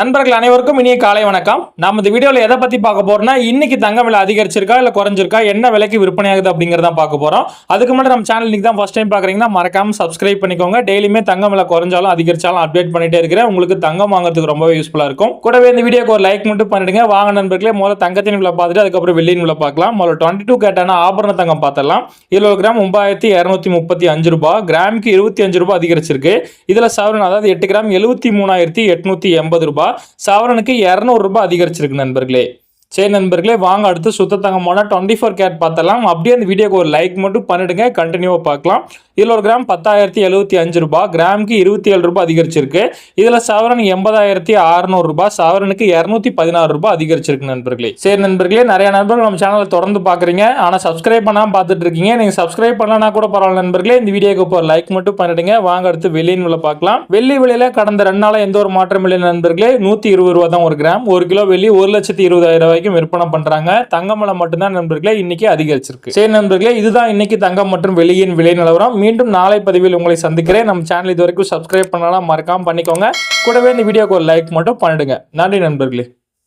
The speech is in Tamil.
நண்பர்கள் அனைவருக்கும் இனிய காலை வணக்கம். நம்ம இந்த வீடியோவில் எதை பற்றி பார்க்க போறோம்னா இன்னைக்கு தங்க விலை அதிகரிச்சிருக்கா இல்லை குறைஞ்சிருக்கா என்ன விலைக்கு விற்பனையாகுது அப்படிங்கிறத பார்க்க போகிறோம் அதுக்கு முன்னாடி நம்ம சேனல் இன்னைக்கு தான் ஃபஸ்ட் டைம் பார்க்குறீங்கன்னா மறக்காம சப்ஸ்கிரைப் பண்ணிக்கோங்க. டெய்லியுமே தங்க விலை குறைஞ்சாலும் அதிகரிச்சாலும் அப்டேட் பண்ணிட்டே இருக்கிறேன். உங்களுக்கு தங்கம் வாங்குறதுக்கு ரொம்பவே யூஸ்ஃபுல்லாக இருக்கும். கூடவே இந்த வீடியோக்கு ஒரு லைக் மட்டும் பண்ணிடுங்க. வாங்க நண்பர்களே முதல்ல தங்கத்தின் விலை பார்த்துட்டு அதுக்கப்புறம் வெள்ளியின் விலை பார்க்கலாம். முதல்ல டுவெண்ட்டி டூ கேட்டான ஆபரண தங்கம் பார்த்தலாம் இருபது கிராம் ஒம்பாயிரத்தி இரநூத்தி முப்பத்தி அஞ்சு ரூபாய். கிராமுக்கு இருபத்தி அஞ்சு ரூபாய் அதிகரிச்சிருக்கு. இதில் சவரன் அதாவது எட்டு கிராம் எழுபத்தி மூணாயிரத்தி எட்நூத்தி எண்பது ரூபாய். சவரனுக்கு இரநூறு ரூபாய் அதிகரிச்சிருக்கு நண்பர்களே. சரி நண்பர்களே வாங்க அடுத்து சுத்தத்தங்க தங்கமான டுவெண்ட்டி ஃபோர் கேட் பார்த்தலாம் அப்படியே அந்த வீடியோக்கு ஒரு லைக் மட்டும் பண்ணிடுங்க கண்டினியூவாக பார்க்கலாம். இதில் ஒரு கிராம் பத்தாயிரத்தி எழுபத்தி அஞ்சு ரூபாய் கிராமுக்கு இருபத்தி ஏழு ரூபாய் அதிகரிச்சிருக்கு. இதில் சவரன் எண்பதாயிரத்தி அறுநூறு ரூபாய் சவரனுக்கு இரநூத்தி பதினாறு ரூபாய் அதிகரிச்சிருக்கு நண்பர்களே. சரி நண்பர்களே நிறைய நண்பர்கள் நம்ம சேனலை தொடர்ந்து பார்க்குறீங்க. ஆனால் சப்ஸ்கிரைப் பண்ணாமல் பார்த்துட்டு இருக்கீங்க நீங்கள் சப்ஸ்கிரைப் பண்ணலனா கூட பரவாயில்ல நண்பர்களே. இந்த வீடியோக்கு இப்போ லைக் மட்டும் பண்ணிடுங்க. வாங்க அடுத்து வெள்ளியின் விலை பார்க்கலாம். வெள்ளி விலையில் கடந்த ரெண்டு நாளாக எந்த ஒரு மாற்றம் இல்லை நண்பர்களே. நூற்றி இருபது ரூபா தான் ஒரு கிராம். ஒரு கிலோ வெள்ளி ஒரு லட்சத்தி இருபதாயிரம் ரூபாய்க்கும் விற்பனை பண்றாங்க. தங்கமலை மட்டும்தான் நண்பர்களே இன்னைக்கு அதிகரிச்சிருக்கு. சரி நண்பர்களே இதுதான் இன்னைக்கு தங்கம் மற்றும் வெளியின் விலை நிலவரம். மீண்டும் நாளை பதிவில் உங்களை சந்திக்கிறேன். நம்ம சேனல் இது வரைக்கும் சப்ஸ்கிரைப் பண்ணலாம் மறக்காம பண்ணிக்கோங்க. கூடவே இந்த வீடியோக்கு ஒரு லைக் மட்டும் பண்ணிடுங்க. நன்றி நண்பர்களே.